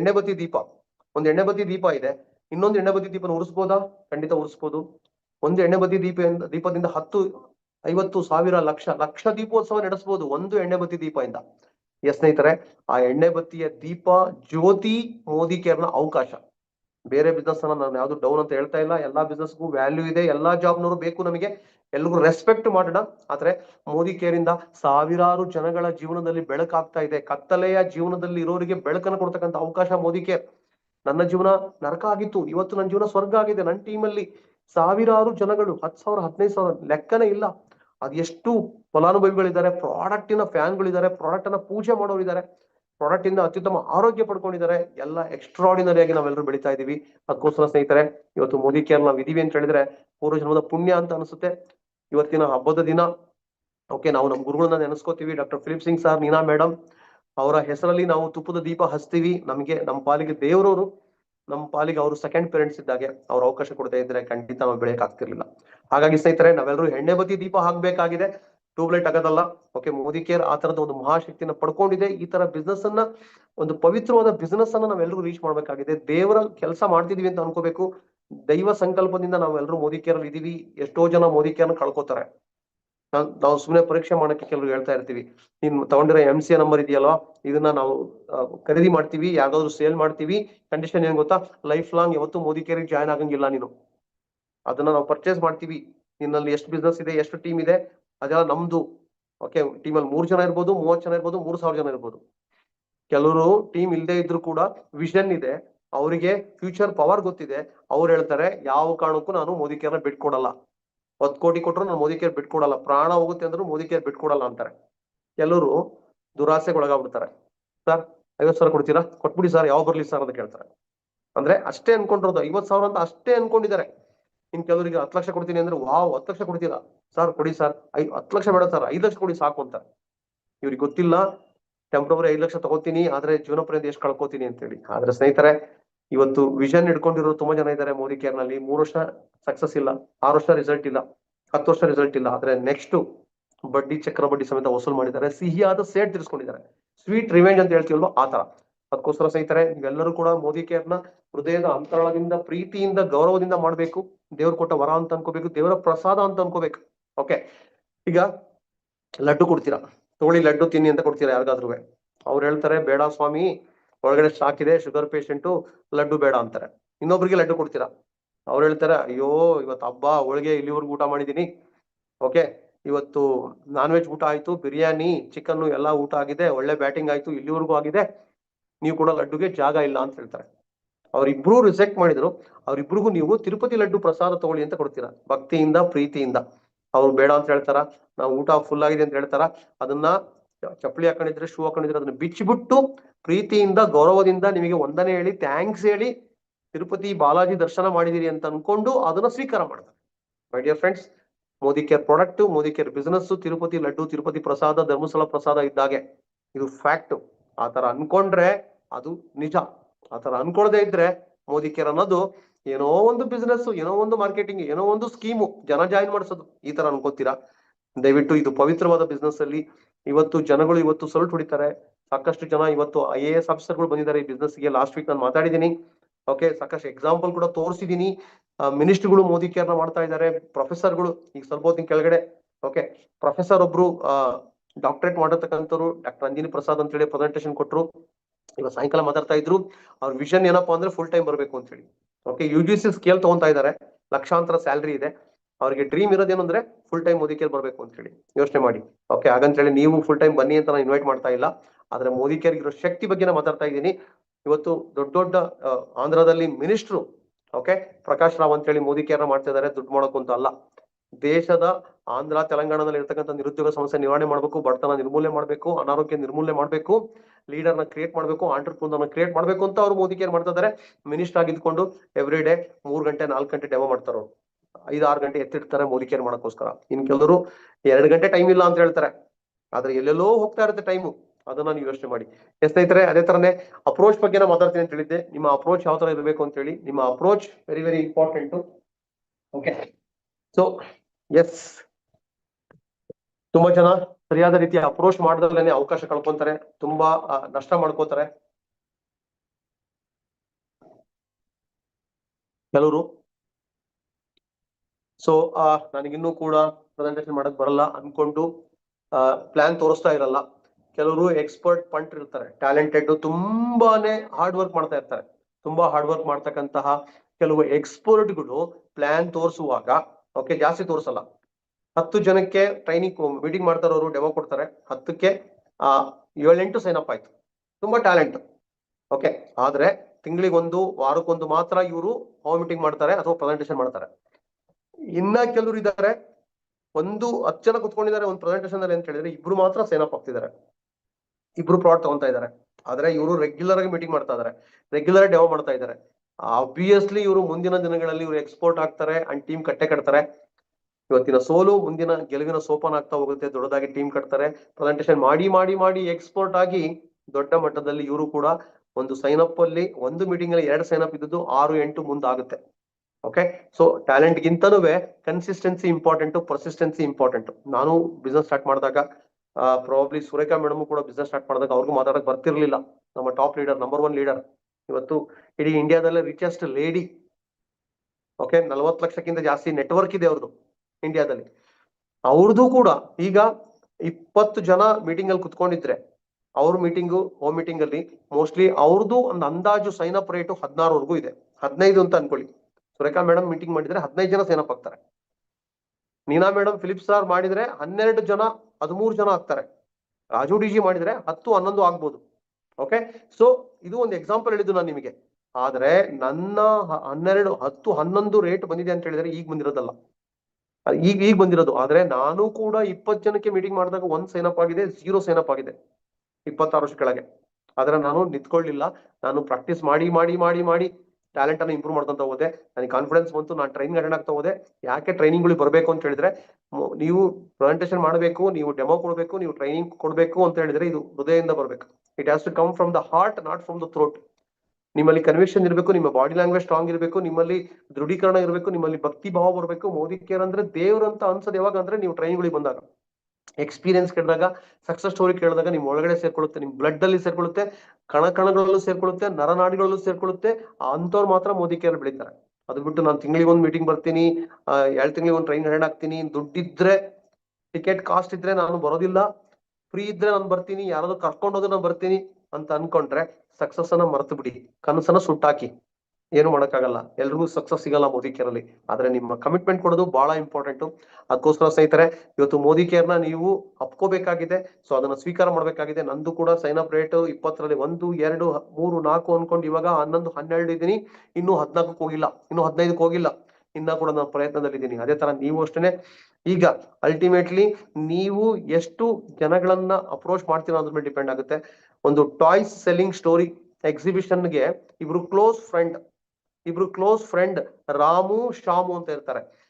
ಎಣ್ಣೆ ಬತ್ತಿ ದೀಪ. ಒಂದು ಎಣ್ಣೆ ಬತ್ತಿ ದೀಪ ಇದೆ. ಇನ್ನೊಂದು ಎಣ್ಣೆ ಬತ್ತಿ ದೀಪನ ಉರಿಸ್ಬೋದಾ? ಖಂಡಿತ ಉರಿಸ್ಬೋದು. ಒಂದು ಎಣ್ಣೆ ಬತ್ತಿ ದೀಪ ದೀಪದಿಂದ ಹತ್ತು, ಐವತ್ತು ಸಾವಿರ ಲಕ್ಷ ಲಕ್ಷ ದೀಪೋತ್ಸವ ನಡೆಸಬಹುದು ಒಂದು ಎಣ್ಣೆ ಬತ್ತಿ ದೀಪದಿಂದ. ಎಸ್ ಸ್ನೇಹಿತರೆ, ಆ ಎಣ್ಣೆ ಬತ್ತಿಯ ದೀಪ ಜ್ಯೋತಿ ಮೋದಿ ಕೇರ್ನ ಅವಕಾಶ. ಬೇರೆ ಬಿಸ್ನೆಸ್ ನಾನು ಯಾವ್ದು ಡೌನ್ ಅಂತ ಹೇಳ್ತಾ ಇಲ್ಲ. ಎಲ್ಲಾ ಬಿಸ್ನೆಸ್ಗೂ ವ್ಯಾಲ್ಯೂ ಇದೆ. ಎಲ್ಲಾ ಜಾಬ್ನವರು ಬೇಕು ನಮಗೆ. ಎಲ್ರಿಗೂ ರೆಸ್ಪೆಕ್ಟ್ ಮಾಡೋಣ. ಆದ್ರೆ ಮೋದಿ ಕೇರಿಂದ ಸಾವಿರಾರು ಜನಗಳ ಜೀವನದಲ್ಲಿ ಬೆಳಕಾಗ್ತಾ ಇದೆ. ಕತ್ತಲೆಯ ಜೀವನದಲ್ಲಿ ಇರೋರಿಗೆ ಬೆಳಕನ್ನು ಕೊಡ್ತಕ್ಕಂಥ ಅವಕಾಶ ಮೋದಿ ಕೇರ್ ನನ್ನ ಜೀವನ ನರಕ ಆಗಿತ್ತು. ಇವತ್ತು ನನ್ನ ಜೀವನ ಸ್ವರ್ಗ ಆಗಿದೆ. ನನ್ನ ಟೀಮಲ್ಲಿ ಸಾವಿರಾರು ಜನಗಳು ಹತ್ತು ಸಾವಿರ, ಹದಿನೈದು ಸಾವಿರ ಲೆಕ್ಕನೇ ಇಲ್ಲ. ಅದ್ ಎಷ್ಟು ಫಲಾನುಭವಿಗಳಿದ್ದಾರೆ ಪ್ರಾಡಕ್ಟಿನ ಫ್ಯಾನ್ಗಳಿದ್ದಾರೆ ಪ್ರಾಡಕ್ಟ್ ಅನ್ನ ಪೂಜೆ ಮಾಡೋರಿದ್ದಾರೆ ಪ್ರಾಡಕ್ಟ್ ಇಂದ ಅತ್ಯುತ್ತಮ ಆರೋಗ್ಯ ಪಡ್ಕೊಂಡಿದ್ದಾರೆ. ಎಲ್ಲ ಎಕ್ಸ್ಟ್ರಾಡಿನರಿ ಆಗಿ ನಾವೆಲ್ಲರೂ ಬೆಳಿತಾ ಇದೀವಿ. ಅದಕ್ಕೋಸ್ಕರ ಸ್ನೇಹಿತರೆ, ಇವತ್ತು ಮೋದಿ ಕೇರ್ ನಾವು ಇದೀವಿ ಅಂತ ಹೇಳಿದ್ರೆ ಪೂರ್ವ ಜನ್ಮದ ಪುಣ್ಯ ಅಂತ ಅನಿಸುತ್ತೆ. ಇವತ್ತಿನ ಹಬ್ಬದ ದಿನ. ಓಕೆ ನಾವು ನಮ್ಮ ಗುರುಗಳನ್ನ ನೆನೆಸ್ಕೋತೀವಿ. Doctor Philip Singh sir Neena madam ಅವರ ಹೆಸರಲ್ಲಿ ನಾವು ತುಪ್ಪದ ದೀಪ ಹಚ್ತೀವಿ. ನಮಗೆ ನಮ್ಮ ಪಾಲಿಗೆ ದೇವರವರು ನಮ್ಮ ಪಾಲಿಗೆ ಅವರು ಸೆಕೆಂಡ್ ಪೇರೆಂಟ್ಸ್ ಇದ್ದಾಗೆ, ಅವ್ರ ಅವಕಾಶ ಕೊಡ್ತಾ ಇದ್ರೆ ಖಂಡಿತ ನಾವು ಬೆಳೆಯಕ್ ಆಗ್ತಿರ್ಲಿಲ್ಲ. ಹಾಗಾಗಿ ಸ್ನೇಹಿತರೆ ನಾವೆಲ್ಲರೂ ಎಣ್ಣೆ ಬತ್ತಿ ದೀಪ ಹಾಕ್ಬೇಕಾಗಿದೆ. ಟ್ಯೂಬ್ಲೈಟ್ ಆಗೋದಲ್ಲ ಓಕೆ ಮೋದಿ ಕೇರ್ ಆ ತರದ ಒಂದು ಮಹಾಶಕ್ತಿನ ಪಡ್ಕೊಂಡಿದೆ. ಈ ತರ ಬಿಸ್ನೆಸ್ ಅನ್ನ, ಒಂದು ಪವಿತ್ರವಾದ ಬಿಸ್ನೆಸ್ ಅನ್ನ ನಾವೆಲ್ಲರೂ ರೀಚ್ ಮಾಡ್ಬೇಕಾಗಿದೆ. ದೇವರ ಕೆಲಸ ಮಾಡ್ತಿದೀವಿ ಅಂತ ಅನ್ಕೋಬೇಕು. ದೈವ ಸಂಕಲ್ಪದಿಂದ ನಾವೆಲ್ಲರೂ ಮೋದಿ ಕೇರಲ್ಲಿ ಇದೀವಿ ಎಷ್ಟೋ ಜನ ಮೋದಿ ಕೇರ್ನ ಕಳ್ಕೊತಾರೆ. ನಾವ್- ನಾವು ಸುಮ್ಮನೆ ಪರೀಕ್ಷೆ ಮಾಡೋಕೆ ಕೆಲವರು ಹೇಳ್ತಾ ಇರ್ತೀವಿ. ನೀನ್ ತಗೊಂಡಿರೋ ಎಂ ಸಿ ನಂಬರ್ ಇದೆಯಲ್ಲ, ಇದನ್ನ ನಾವು ಖರೀದಿ ಮಾಡ್ತೀವಿ, ಯಾವ್ದಾದ್ರು ಸೇಲ್ ಮಾಡ್ತೀವಿ. ಕಂಡೀಷನ್ ಏನ್ ಗೊತ್ತಾ? ಲೈಫ್ ಲಾಂಗ್ ಯಾವತ್ತು ಮೋದಿ ಕೇರಿಗೆ ಜಾಯ್ನ್ ಆಗಂಗಿಲ್ಲ ನೀನು. ಅದನ್ನ ನಾವು ಪರ್ಚೇಸ್ ಮಾಡ್ತೀವಿ. ನಿನ್ನಲ್ಲಿ ಎಷ್ಟು ಬಿಸ್ನೆಸ್ ಇದೆ, ಎಷ್ಟು ಟೀಮ್ ಇದೆ, ಅದೆಲ್ಲ ನಮ್ದು. ಓಕೆ ಟೀಮ್ ಅಲ್ಲಿ ಮೂರ್ ಜನ ಇರ್ಬೋದು ಮೂವತ್ ಜನ ಇರ್ಬೋದು, ಮೂರ್ ಸಾವಿರ ಜನ ಇರ್ಬೋದು. ಕೆಲವರು ಟೀಮ್ ಇಲ್ಲದೆ ಇದ್ರು ಕೂಡ ವಿಷನ್ ಇದೆ. ಅವರಿಗೆ ಫ್ಯೂಚರ್ ಪವರ್ ಗೊತ್ತಿದೆ. ಅವ್ರು ಹೇಳ್ತಾರೆ, ಯಾವ ಕಾರಣಕ್ಕೂ ನಾನು ಮೋದಿ ಕೇರ್ನ ಬಿಟ್ಕೊಡಲ್ಲ. ಹತ್ತು ಕೋಟಿ ಕೊಟ್ಟರು ನಾನು ಮೋದಿ ಕೇರ್ ಬಿಟ್ಕೊಡಲ್ಲ. ಪ್ರಾಣ ಹೋಗುತ್ತೆ ಅಂದ್ರೂ ಮೋದಿ ಕೇರ್ ಬಿಟ್ಕೊಡಲ್ಲ ಅಂತಾರೆ. ಎಲ್ಲರೂ ದುರಾಸೆಗೆ ಒಳಗಾಗ್ಬಿಡ್ತಾರೆ ಸರ್ ಐವತ್ ಸಾವಿರ ಕೊಡ್ತೀರಾ? ಕೊಟ್ಬಿಡಿ ಸರ್ ಯಾವ ಬರ್ಲಿ ಸರ್ ಅಂತ ಕೇಳ್ತಾರೆ. ಅಂದ್ರೆ ಅಷ್ಟೇ ಅನ್ಕೊಂಡಿರೋದು. ಐವತ್ ಸಾವಿರ ಅಂತ ಅಷ್ಟೇ ಅನ್ಕೊಂಡಿದ್ದಾರೆ. ಇನ್ ಕೆಲವರಿಗೆ ಹತ್ತು ಲಕ್ಷ ಕೊಡ್ತೀನಿ ಅಂದ್ರೆ, ವಾವ್, ಹತ್ತು ಲಕ್ಷ ಕೊಡ್ತೀರಾ? ಸರ್, ಕೊಡಿ ಸರ್. ಐ, ಹತ್ತು ಲಕ್ಷ ಬೇಡ ಸರ್. ಐದು ಲಕ್ಷ ಕೊಡಿ ಸಾಕು ಅಂತ ಇವ್ರಿಗೆ ಗೊತ್ತಿಲ್ಲ. ಟೆಂಪ್ರವರಿ ಐದು ಲಕ್ಷ ತಗೋತೀನಿ. ಆದ್ರೆ ಜೀವನ ಪರ್ಯಂತ ಎಷ್ಟು ಕಳ್ಕೊತೀನಿ ಅಂತೇಳಿ. ಆದ್ರೆ ಸ್ನೇಹಿತರೆ ಇವತ್ತು ವಿಷನ್ ಇಟ್ಕೊಂಡಿರೋ ತುಂಬಾ ಜನ ಇದ್ದಾರೆ ಮೋದಿ ಕೇರ್ನಲ್ಲಿ. ಮೂರು ವರ್ಷ ಸಕ್ಸಸ್ ಇಲ್ಲ, ಆರು ವರ್ಷ ರಿಸಲ್ಟ್ ಇಲ್ಲ, ಹತ್ತು ವರ್ಷ ರಿಸಲ್ಟ್ ಇಲ್ಲ. ಆದ್ರೆ ನೆಕ್ಸ್ಟ್ ಬಡ್ಡಿ, ಚಕ್ರ ಬಡ್ಡಿ ಸಮೇತ ವಸೂಲ್ ಮಾಡಿದ್ದಾರೆ. ಸಿಹಿಯಾದ ಸೇಟ್ ತಿರ್ಸ್ಕೊಂಡಿದ್ದಾರೆ. ಸ್ವೀಟ್ ರಿವೆಂಜ್ ಅಂತ ಹೇಳ್ತೀವಲ್ವ? ಆತರ ತರ ಅದಕ್ಕೋಸ್ಕರ ಸ್ನೇಹಿತರೆ, ನೀವೆಲ್ಲರೂ ಕೂಡ ಮೋದಿ ಕೇರ್ನ ಹೃದಯದ ಅಂತರಾಳದಿಂದ, ಪ್ರೀತಿಯಿಂದ, ಗೌರವದಿಂದ ಮಾಡ್ಬೇಕು. ದೇವ್ರು ಕೊಟ್ಟ ವರ ಅಂತ ಅನ್ಕೋಬೇಕು, ದೇವರ ಪ್ರಸಾದ ಅಂತ ಅನ್ಕೋಬೇಕು. ಓಕೆ ಈಗ ಲಡ್ಡು ಕೊಡ್ತೀರಾ? ತೋಳಿ ಲಡ್ಡು ತಿನ್ನಿ ಅಂತ ಕೊಡ್ತೀರಾ ಯಾರಿಗಾದ್ರೂ ಅವ್ರು ಹೇಳ್ತಾರೆ, ಬೇಡ ಸ್ವಾಮಿ ಒಳಗಡೆ ಸ್ಟಾಕ್ ಇದೆ ಶುಗರ್ ಪೇಷಂಟು ಲಡ್ಡು ಬೇಡ ಅಂತಾರೆ. ಇನ್ನೊಬ್ರಿಗೆ ಲಡ್ಡು ಕೊಡ್ತೀರಾ? ಅವ್ರು ಹೇಳ್ತಾರೆ, ಅಯ್ಯೋ, ಇವತ್ತು ಹಬ್ಬ, ಹೋಳಿಗೆ, ಇಲ್ಲಿವರೆಗೂ ಊಟ ಮಾಡಿದ್ದೀನಿ. ಓಕೆ, ಇವತ್ತು ನಾನ್ ವೆಜ್ ಊಟ ಆಯ್ತು, ಬಿರಿಯಾನಿ ಚಿಕನ್ ಎಲ್ಲ ಊಟ ಆಗಿದೆ, ಒಳ್ಳೆ ಬ್ಯಾಟಿಂಗ್ ಆಯ್ತು, ಇಲ್ಲಿವರೆಗೂ ಆಗಿದೆ. ನೀವು ಕೂಡ ಲಡ್ಡುಗೆ ಜಾಗ ಇಲ್ಲ ಅಂತ ಹೇಳ್ತಾರೆ. ಅವ್ರಿಬ್ರು ರಿಸೆಕ್ಟ್ ಮಾಡಿದ್ರು. ಅವ್ರಿಬ್ರಿಗೂ ನೀವು ತಿರುಪತಿ ಲಡ್ಡು ಪ್ರಸಾದ ತಗೊಳ್ಳಿ ಅಂತ ಕೊಡ್ತೀರಾ? ಭಕ್ತಿಯಿಂದ, ಪ್ರೀತಿಯಿಂದ. ಅವ್ರು ಬೇಡ ಅಂತ ಹೇಳ್ತಾರ? ನಾವು ಊಟ ಫುಲ್ ಆಗಿದೆ ಅಂತ ಹೇಳ್ತಾರ? ಅದನ್ನ ಚಪ್ಪಲಿ ಹಾಕೊಂಡಿದ್ರೆ, ಶೂ ಹಾಕೊಂಡಿದ್ರೆ ಅದನ್ನ ಬಿಚ್ಚಿಬಿಟ್ಟು ಪ್ರೀತಿಯಿಂದ, ಗೌರವದಿಂದ ನಿಮಗೆ ವಂದನೆ ಹೇಳಿ ಥ್ಯಾಂಕ್ಸ್ ಹೇಳಿ ತಿರುಪತಿ ಬಾಲಾಜಿ ದರ್ಶನ ಮಾಡಿದಿರಿ ಅಂತ ಅನ್ಕೊಂಡು ಅದನ್ನ ಸ್ವೀಕಾರ ಮಾಡ್ತಾರೆ. My dear friends Modi care product Modi care business Tirupati laddu, Tirupati ಪ್ರಸಾದ, ಧರ್ಮಸ್ಥಳ ಪ್ರಸಾದ ಇದ್ದಾಗೆ. ಇದು ಫ್ಯಾಕ್ಟ್ ಆ ತರ ಅನ್ಕೊಂಡ್ರೆ ಅದು ನಿಜ. ಆತರ ತರ ಅನ್ಕೊಳ್ದೆ ಇದ್ರೆ ಮೋದಿ ಕೇರ್ ಅನ್ನೋದು ಏನೋ ಒಂದು ಬಿಸ್ನೆಸ್ ಏನೋ ಒಂದು ಮಾರ್ಕೆಟಿಂಗ್ ಏನೋ ಒಂದು ಸ್ಕೀಮು ಜನ ಜಾಯಿನ್ ಮಾಡಿಸೋದು. ಈ ತರ ಅನ್ಕೋತೀರಾ? ದಯವಿಟ್ಟು ಇದು ಪವಿತ್ರವಾದ ಬಿಸ್ನೆಸ್ ಅಲ್ಲಿ ಇವತ್ತು ಜನಗಳು ಇವತ್ತು ಸಲ್ಟ್ ಹೊಡಿತಾರೆ. ಸಾಕಷ್ಟು ಜನ ಇವತ್ತು ಐ ಎ ಎಸ್ ಆಫೀಸರ್ಗಳು ಬಂದಿದ್ದಾರೆ ಈ business ಗೆ. ಲಾಸ್ಟ್ ವೀಕ್ ನಾನು ಮಾತಾಡಿದೀನಿ ಓಕೆ ಸಾಕಷ್ಟು ಎಕ್ಸಾಂಪಲ್ ಕೂಡ ತೋರಿಸಿದೀನಿ ಮಿನಿಸ್ಟ್ರಿಗಳು ಮೋದಿ ಕೇರ್ನ ಮಾಡ್ತಾ ಇದ್ದಾರೆ. ಪ್ರೊಫೆಸರ್ಗಳು ಈಗ ಸ್ವಲ್ಪ ಹೊತ್ತಿನ ಕೆಳಗಡೆ. ಓಕೆ ಪ್ರೊಫೆಸರ್ ಒಬ್ರು ಡಾಕ್ಟರೇಟ್ ಮಾಡಿರ್ತಕ್ಕಂಥವ್ರು ಡಾಕ್ಟರ್ ಅಂಜಿನಿ ಪ್ರಸಾದ್ ಅಂತ ಹೇಳಿ ಪ್ರೆಸೆಂಟೇಶನ್ ಕೊಟ್ಟರು ಇವಾಗ ಸಾಯಂಕಾಲ ಮಾತಾಡ್ತಾ ಇದ್ರು. ಅವ್ರ ವಿಷನ್ ಏನಪ್ಪಾ ಅಂದ್ರೆ ಫುಲ್ ಟೈಮ್ ಬರಬೇಕು ಅಂತ ಹೇಳಿ okay U G C scale ತಗೊಂತಾ ಇದ್ದಾರೆ. ಲಕ್ಷಾಂತರ ಸ್ಯಾಲ್ರಿ ಇದೆ. ಅವ್ರಿಗೆ ಡ್ರೀಮ್ ಇರೋದೇನು ಅಂದ್ರೆ ಫುಲ್ ಟೈಮ್ ಮೋದಿ ಕೇರ್ ಬರಬೇಕು ಅಂತ ಹೇಳಿ. ಯೋಚನೆ ಮಾಡಿ. ಓಕೆ ಹಾಗಂತ ಹೇಳಿ ನೀವು ಫುಲ್ ಟೈಮ್ ಬನ್ನಿ ಅಂತ ನಾನು ಇನ್ವೈಟ್ ಮಾಡ್ತಾ ಇಲ್ಲ. ಆದ್ರೆ ಮೋದಿ ಕೇರ್ ಇರೋ ಶಕ್ತಿ ಬಗ್ಗೆ ನಾನು ಮಾತಾಡ್ತಾ ಇದ್ದೀನಿ. ಇವತ್ತು ದೊಡ್ಡ ದೊಡ್ಡ ಆಂಧ್ರದಲ್ಲಿ ಮಿನಿಸ್ಟ್ರು ಓಕೆ ಪ್ರಕಾಶ್ ರಾವ್ ಅಂತ ಹೇಳಿ ಮೋದಿ ಕೇರ್ನ ಮಾಡ್ತಾ ಇದ್ದಾರೆ ದುಡ್ಡು ಮಾಡೋಕು ಅಂತ ಅಲ್ಲ. ದೇಶದ ಆಂಧ್ರ, ತೆಲಂಗಾಣದಲ್ಲಿ ಇರ್ತಕ್ಕಂಥ ನಿರುದ್ಯೋಗ ಸಮಸ್ಯೆ ನಿವಾರಣೆ ಮಾಡಬೇಕು, ಬಡತನ ನಿರ್ಮೂಲನೆ ಮಾಡಬೇಕು, ಅನಾರೋಗ್ಯ ನಿರ್ಮೂಲನೆ ಮಾಡಬೇಕು ಲೀಡರ್ನ ಕ್ರಿಯೇಟ್ ಮಾಡಬೇಕು ಆಂಟರ್ಪ್ರೂನರ್ನ ಕ್ರಿಯೇಟ್ ಮಾಡಬೇಕು ಅಂತ ಅವ್ರು ಮೋದಿ ಕೇರ್ ಮಾಡ್ತಾ ಇದ್ದಾರೆ ಮಿನಿಸ್ಟರ್ ಆಗಿದ್ಕೊಂಡು ಎವ್ರಿ ಡೇ ಮೂರು ಗಂಟೆ, ನಾಲ್ಕು ಗಂಟೆ ಡೆಮೋ ಮಾಡ್ತಾರೆ ಅವ್ರು. ಐದು ಆರು ಗಂಟೆ ಎತ್ತಿಡ್ತಾರೆ ಮೋದಿ ಕೇರ್ ಮಾಡಕ್ಕೋಸ್ಕರ. ಇನ್ ಕೆಲವರು ಎರಡು ಗಂಟೆ ಟೈಮ್ ಇಲ್ಲ ಅಂತ ಹೇಳ್ತಾರೆ. ಆದ್ರೆ ಎಲ್ಲೆಲ್ಲೋ ಹೋಗ್ತಾ ಇರುತ್ತೆ ಟೈಮು ಅದನ್ನ ನೀವು ಯೋಚನೆ ಮಾಡಿ. ಸ್ನೇಹಿತರೆ, ಅದೇ ತರನೇ ಅಪ್ರೋಚ್ ಬಗ್ಗೆ ನಾನು ಮಾತಾಡ್ತೀನಿ ಅಂತ ಹೇಳಿದ್ದೆ. ನಿಮ್ಮ ಅಪ್ರೋಚ್ ಯಾವ ತರ ಇರಬೇಕು ಅಂತ ಹೇಳಿ. ನಿಮ್ಮ approach very very important okay so yes ತುಂಬಾ ಜನ ಸರಿಯಾದ ರೀತಿಯ ಅಪ್ರೋಚ್ ಮಾಡದಲ್ಲೇ ಅವಕಾಶ ಕಳ್ಕೊಂತಾರೆ. ತುಂಬಾ ನಷ್ಟ ಮಾಡ್ಕೋತಾರೆ. ಕೆಲವರು ಸೊ ನನಗಿನ್ನೂ ಕೂಡ ಪ್ರೆಸೆಂಟೇಶನ್ ಮಾಡಕ್ ಬರಲ್ಲ ಅನ್ಕೊಂಡು ಪ್ಲಾನ್ ತೋರಿಸ್ತಾ ಇರಲ್ಲ. ಕೆಲವರು ಎಕ್ಸ್ಪರ್ಟ್ ಪಂಟ್ ಇರ್ತಾರೆ ಟ್ಯಾಲೆಂಟೆಡ್ ತುಂಬಾನೇ ಹಾರ್ಡ್ ವರ್ಕ್ ಮಾಡ್ತಾ ಇರ್ತಾರೆ. ತುಂಬಾ ಹಾರ್ಡ್ ವರ್ಕ್ ಮಾಡ್ತಕ್ಕಂತಹ ಕೆಲವು ಎಕ್ಸ್ಪರ್ಟ್ಗಳು ಪ್ಲಾನ್ ತೋರಿಸುವಾಗ ಓಕೆ ಜಾಸ್ತಿ ತೋರಿಸಲ್ಲ. ಹತ್ತು ಜನಕ್ಕೆ ಟ್ರೈನಿಂಗ್ ಮೀಟಿಂಗ್ ಮಾಡ್ತಾರವರು ಡೆಮೋ ಕೊಡ್ತಾರೆ. ಹತ್ತಕ್ಕೆ ಏಳೆಂಟು ಸೈನ್ ಅಪ್ ಆಯ್ತು. ತುಂಬಾ ಟ್ಯಾಲೆಂಟ್ ಓಕೆ ಆದ್ರೆ, ತಿಂಗಳಿಗೊಂದು, ವಾರಕ್ಕೊಂದು ಮಾತ್ರ ಇವರು ಹೋಮ್ ಮೀಟಿಂಗ್ ಮಾಡ್ತಾರೆ ಅಥವಾ ಪ್ರೆಸೆಂಟೇಷನ್ ಮಾಡ್ತಾರೆ. ಇನ್ನ ಕೆಲವರು ಇದ್ದಾರೆ ಒಂದು ಹತ್ತು ಜನ ಕುತ್ಕೊಂಡಿದ್ದಾರೆ, ಒಂದು ಪ್ರೆಸೆಂಟೇಶನ್ ಅಲ್ಲಿ ಅಂತ ಹೇಳಿದ್ರೆ ಇಬ್ರು ಮಾತ್ರ ಸೈನ್ ಅಪ್ ಆಗ್ತಿದ್ದಾರೆ. ಇಬ್ರು ಪ್ರಾಡ್ ತಗೊಂತಾ ಇದ್ದಾರೆ. ಆದ್ರೆ ಇವರು ರೆಗ್ಯುಲರ್ ಆಗಿ ಮೀಟಿಂಗ್ ಮಾಡ್ತಾ ಇದ್ದಾರೆ. ರೆಗ್ಯುಲರ್ ಡೆವೋ ಮಾಡ್ತಾ ಇದ್ದಾರೆ. ಆಬ್ವಿಯಸ್ಲಿ ಇವರು ಮುಂದಿನ ದಿನಗಳಲ್ಲಿ ಇವರು ಎಕ್ಸ್ಪೋರ್ಟ್ ಆಗ್ತಾರೆ ಅಂಡ್ ಟೀಮ್ ಕಟ್ಟೆ ಕಟ್ತಾರೆ. ಇವತ್ತಿನ ಸೋಲು, ಮುಂದಿನ ಗೆಲುವಿನ ಸೋಪಾನ ಆಗ್ತಾ ಹೋಗುತ್ತೆ, ದೊಡ್ಡದಾಗಿ ಟೀಮ್ ಕಟ್ತಾರೆ. ಪ್ರೆಸೆಂಟೇಶನ್ ಮಾಡಿ ಮಾಡಿ ಮಾಡಿ ಎಕ್ಸ್ಪೋರ್ಟ್ ಆಗಿ ದೊಡ್ಡ ಮಟ್ಟದಲ್ಲಿ ಇವರು ಕೂಡ ಒಂದು ಸೈನ್ ಅಪ್ ಅಲ್ಲಿ ಒಂದು ಮೀಟಿಂಗ್ ಅಲ್ಲಿ ಎರಡು ಸೈನ್ ಅಪ್ ಇದ್ದು ಆರು ಎಂಟು ಮುಂದಾಗುತ್ತೆ. ಓಕೆ ಸೊ ಟ್ಯಾಲೆಂಟ್ ಗಿಂತನೂ ಕನ್ಸಿಸ್ಟೆನ್ಸಿ ಇಂಪಾರ್ಟೆಂಟ್ ಪರ್ಸಿಸ್ಟೆನ್ಸಿ ಇಂಪಾರ್ಟೆಂಟ್ ನಾನು ಬಿಸ್ನೆಸ್ ಸ್ಟಾರ್ಟ್ ಮಾಡಿದಾಗ ಪ್ರಾಬ್ಲಿ ಸುರೇಖಾ ಮೇಡಮ್ ಕೂಡ ಬಿಸ್ನೆಸ್ ಸ್ಟಾರ್ಟ್ ಮಾಡಿದಾಗ ಅವ್ರಿಗೂ ಮಾತಾಡಕ್ ಬರ್ತಿರ್ಲಿಲ್ಲ. ನಮ್ಮ top leader number one leader ಇವತ್ತು ಇಡೀ ಇಂಡಿಯಾದಲ್ಲೇ ರಿಚೆಸ್ಟ್ ಲೇಡಿ ಓಕೆ ನಲವತ್ತು ಲಕ್ಷಕ್ಕಿಂತ ಜಾಸ್ತಿ ನೆಟ್ವರ್ಕ್ ಇದೆ ಅವ್ರದ್ದು ಇಂಡಿಯಾದಲ್ಲಿ ಅವ್ರದ್ದು ಕೂಡ ಈಗ ಇಪ್ಪತ್ತು ಜನ ಮೀಟಿಂಗ್ ಅಲ್ಲಿ ಕುತ್ಕೊಂಡಿದ್ರೆ, ಅವ್ರ ಮೀಟಿಂಗು ಹೋಮ್ ಮೀಟಿಂಗ್ ಅಲ್ಲಿ ಮೋಸ್ಟ್ಲಿ ಅವ್ರದ್ದು ಒಂದು ಅಂದಾಜು ಸೈನ್ ಅಪ್ ರೇಟು ಹದಿನಾರವರೆಗೂ ಇದೆ. ಹದಿನೈದು ಅಂತ ಅನ್ಕೊಳ್ಳಿ. ಸುರೇಖಾ ಮೇಡಮ್ ಮೀಟಿಂಗ್ ಮಾಡಿದ್ರೆ ಹದಿನೈದು ಜನ ಸೈನ್ ಅಪ್ ಆಗ್ತಾರೆ. ನೀನಾ ಮೇಡಮ್ ಫಿಲಿಪ್ ಸಾರ್ ಮಾಡಿದ್ರೆ ಹನ್ನೆರಡು ಜನ, ಹದಿಮೂರು ಜನ ಆಗ್ತಾರೆ. ರಾಜು ಡಿ ಜಿ ಮಾಡಿದ್ರೆ ಹತ್ತು, ಹನ್ನೊಂದು ಆಗ್ಬೋದು. ಓಕೆ ಸೊ ಇದು ಒಂದು ಎಕ್ಸಾಂಪಲ್ ಹೇಳಿದ್ದು ನಾನು ನಿಮಗೆ. ಆದ್ರೆ ನನ್ನ ಹನ್ನೆರಡು, ಹತ್ತು, ಹನ್ನೊಂದು ರೇಟ್ ಬಂದಿದೆ ಅಂತ ಹೇಳಿದ್ರೆ ಈಗ ಬಂದಿರೋದಲ್ಲ. ಈಗ ಈಗ ಬಂದಿರೋದು. ಆದ್ರೆ ನಾನು ಕೂಡ ಇಪ್ಪತ್ತು ಜನಕ್ಕೆ ಮೀಟಿಂಗ್ ಮಾಡಿದಾಗ ಒಂದ್ ಸೈನ್ ಅಪ್ ಆಗಿದೆ ಜೀರೋ ಸೈನ್ ಅಪ್ ಆಗಿದೆ. ಇಪ್ಪತ್ತಾರು ವರ್ಷ ಕೆಳಗೆ. ಆದ್ರೆ ನಾನು ನಿಂತ್ಕೊಳ್ಳಿಲ್ಲ. ನಾನು ಪ್ರಾಕ್ಟೀಸ್ ಮಾಡಿ ಮಾಡಿ ಮಾಡಿ ಮಾಡಿ ಟ್ಯಾಲೆಂಟ್ ಅನ್ನು ಇಂಪ್ರೂವ್ ಮಾಡ್ಕೊಂತ ಹೋದೆ. ನನಗೆ ಕಾನ್ಫಿಡೆನ್ಸ್ ಬಂತು, ನಾನು ಟ್ರೈನಿಂಗ್ ಅಟೆಂಡ್ ಆಗ್ತಾ ಹೋದೆ. ಯಾಕೆ ಟ್ರೈನಿಂಗ್ಗಳು ಬರಬೇಕು ಅಂತ ಹೇಳಿದ್ರೆ ನೀವು ಪ್ರೆಸೆಂಟೇಷನ್ ಮಾಡಬೇಕು, ನೀವು ಡೆಮೋ ಕೊಡಬೇಕು, ನೀವು ಟ್ರೈನಿಂಗ್ ಕೊಡಬೇಕು ಅಂತ ಹೇಳಿದ್ರೆ ಇದು ಹೃದಯದಿಂದ ಬರಬೇಕು. It has to come from the heart not from the throat ನಿಮ್ಮಲ್ಲಿ ಕನ್ವಿಕ್ಷನ್ ಇರಬೇಕು, ನಿಮ್ಮ ಬಾಡಿ ಲ್ಯಾಂಗ್ವೇಜ್ ಸ್ಟ್ರಾಂಗ್ ಇರಬೇಕು, ನಿಮ್ಮಲ್ಲಿ ದೃಢೀಕರಣ ಇರಬೇಕು, ನಿಮ್ಮಲ್ಲಿ ಭಕ್ತಿ ಭಾವ ಬರಬೇಕು. ಮೋದಿ ಕೇರ್ ಅಂದ್ರೆ ದೇವ್ರಂತ ಅನ್ಸೋದು ಯಾವಾಗ ಅಂದ್ರೆ ನೀವು ಟ್ರೈನಿಂಗ್ಗಳಿಗೆ ಬಂದಾಗ. ಎಕ್ಸ್ಪೀರಿಯನ್ಸ್ ಕೇಳಿದಾಗ ಸಕ್ಸಸ್ ಸ್ಟೋರಿ ಕೇಳಿದಾಗ ನಿಮ್ ಒಳಗಡೆ ಸೇರ್ಕೊಳ್ಳುತ್ತೆ, ನಿಮ್ ಬ್ಲಡ್ ಅಲ್ಲಿ ಸೇರ್ಕೊಳ್ಳುತ್ತೆ, ಕಣ ಕಣಗಳಲ್ಲೂ ಸೇರ್ಕೊಳ್ಳುತ್ತೆ ನರನಾಡಿಗಳಲ್ಲೂ ಸೇರ್ಕೊಳ್ಳುತ್ತೆ ಅಂತವ್ರು ಮಾತ್ರ ಮೋದಿ ಕೇರ್ ಬೆಳಿತಾರೆ. ಅದು ಬಿಟ್ಟು ನಾನು ತಿಂಗಳಿಗೆ ಒಂದು ಮೀಟಿಂಗ್ ಬರ್ತೀನಿ ಎರಡು ತಿಂಗಳಿಗೆ ಒಂದು ಟ್ರೈನ್ ಹ್ಯಾಂಡ್ ಆಗ್ತೀನಿ, ದುಡ್ಡಿದ್ರೆ ಟಿಕೆಟ್ ಕಾಸ್ಟ್ ಇದ್ರೆ ನಾನು ಬರೋದಿಲ್ಲ ಫ್ರೀ ಇದ್ರೆ ನಾನು ಬರ್ತೀನಿ, ಯಾರಾದ್ರೂ ಕರ್ಕೊಂಡು ಹೋದ್ರೆ ನಾನು ಬರ್ತೀನಿ ಅಂತ ಅನ್ಕೊಂಡ್ರೆ ಸಕ್ಸಸ್ ಅನ್ನ ಮರ್ತು ಬಿಡಿ ಕನಸನ್ನ ಸುಟ್ಟಾಕಿ. ಏನು ಮಾಡೋಕ್ಕಾಗಲ್ಲ. ಎಲ್ರಿಗೂ ಸಕ್ಸಸ್ ಸಿಗಲ್ಲ ಮೋದಿ ಕೇರ್ ಅಲ್ಲಿ. ಆದ್ರೆ ನಿಮ್ಮ ಕಮಿಟ್ಮೆಂಟ್ ಕೊಡೋದು ಬಹಳ ಇಂಪಾರ್ಟೆಂಟ್ ಅದಕ್ಕೋಸ್ಕರ ಸ್ನೇಹಿತರೆ, ಇವತ್ತು ಮೋದಿ ಕೇರ್ನ ನೀವು ಅಪ್ಕೋಬೇಕಾಗಿದೆ ಸೊ ಅದನ್ನ ಸ್ವೀಕಾರ ಮಾಡಬೇಕಾಗಿದೆ. ನಂದು ಕೂಡ ಸೈನ್ ಅಪ್ ರೇಟ್ ಇಪ್ಪತ್ತರಲ್ಲಿ ಒಂದು, ಎರಡು, ಮೂರು, ನಾಲ್ಕು ಅನ್ಕೊಂಡು ಇವಾಗ ಹನ್ನೊಂದು, ಹನ್ನೆರಡು ಇದ್ದೀನಿ. ಇನ್ನೂ ಹದಿನಾಲ್ಕಕ್ಕೆ ಹೋಗಿಲ್ಲ. ಇನ್ನು ಹದಿನೈದಕ್ಕೆ ಹೋಗಿಲ್ಲ. ಇನ್ನ ಕೂಡ ನಾನು ಪ್ರಯತ್ನದಲ್ಲಿದ್ದೀನಿ ಅದೇ ತರ ನೀವು ಅಷ್ಟೇನೆ. ಈಗ ಅಲ್ಟಿಮೇಟ್ಲಿ ನೀವು ಎಷ್ಟು ಜನಗಳನ್ನ ಅಪ್ರೋಚ್ ಮಾಡ್ತೀರಾ ಅದ್ರ ಮೇಲೆ ಡಿಪೆಂಡ್ ಆಗುತ್ತೆ. ಒಂದು ಟಾಯ್ಸ್ ಸೆಲ್ಲಿಂಗ್ ಸ್ಟೋರಿ ಎಕ್ಸಿಬಿಷನ್ಗೆ ಇಬ್ರು ಕ್ಲೋಸ್ ಫ್ರೆಂಡ್ ಇಬ್ರು ಕ್ಲೋಸ್ ಫ್ರೆಂಡ್ ರಾಮು ಶಾಮು ಅಂತ ಇರ್ತಾರೆ.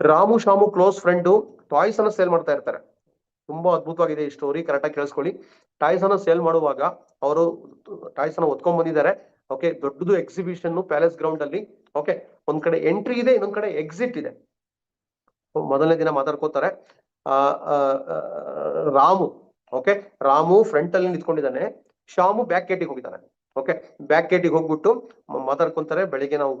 Ramu Shamu close friend toys ಅನ್ನ ಸೇಲ್ ಮಾಡ್ತಾ ಇರ್ತಾರೆ. ತುಂಬಾ ಅದ್ಭುತವಾಗಿದೆ ಈ ಸ್ಟೋರಿ ಕರೆಕ್ಟಾಗಿ ಕೇಳಿಸ್ಕೊಳ್ಳಿ. ಟಾಯ್ಸ್ ಅನ್ನ ಸೇಲ್ ಮಾಡುವಾಗ ಅವರು ಟಾಯ್ಸ್ ಅನ್ನ ಹೊತ್ಕೊಂಡ್ ಬಂದಿದ್ದಾರೆ. ಓಕೆ ದೊಡ್ಡದು ಎಕ್ಸಿಬಿಷನ್ ಪ್ಯಾಲೇಸ್ ಗ್ರೌಂಡ್ ಅಲ್ಲಿ. ಓಕೆ ಒಂದ್ ಕಡೆ ಎಂಟ್ರಿ ಇದೆ ಇನ್ನೊಂದ್ ಕಡೆ ಎಕ್ಸಿಟ್ ಇದೆ. ಮೊದಲನೇ ದಿನ ಮಾತಾಡ್ಕೋತಾರೆ. ಆ, ರಾಮು. ಓಕೆ ರಾಮು ಫ್ರಂಟ್ ಅಲ್ಲಿ ನಿಂತ್ಕೊಂಡಿದ್ದಾನೆ. ಶಾಮು ಬ್ಯಾಕ್ ಗೇಟಿಗೆ ಹೋಗಿದ್ದಾನೆ. ಓಕೆ ಬ್ಯಾಕ್ ಗೇಟಿಗೆ ಹೋಗ್ಬಿಟ್ಟು ಮಾತಾಡ್ಕೊಂತಾರೆ ಬೆಳಿಗ್ಗೆ ನಾವು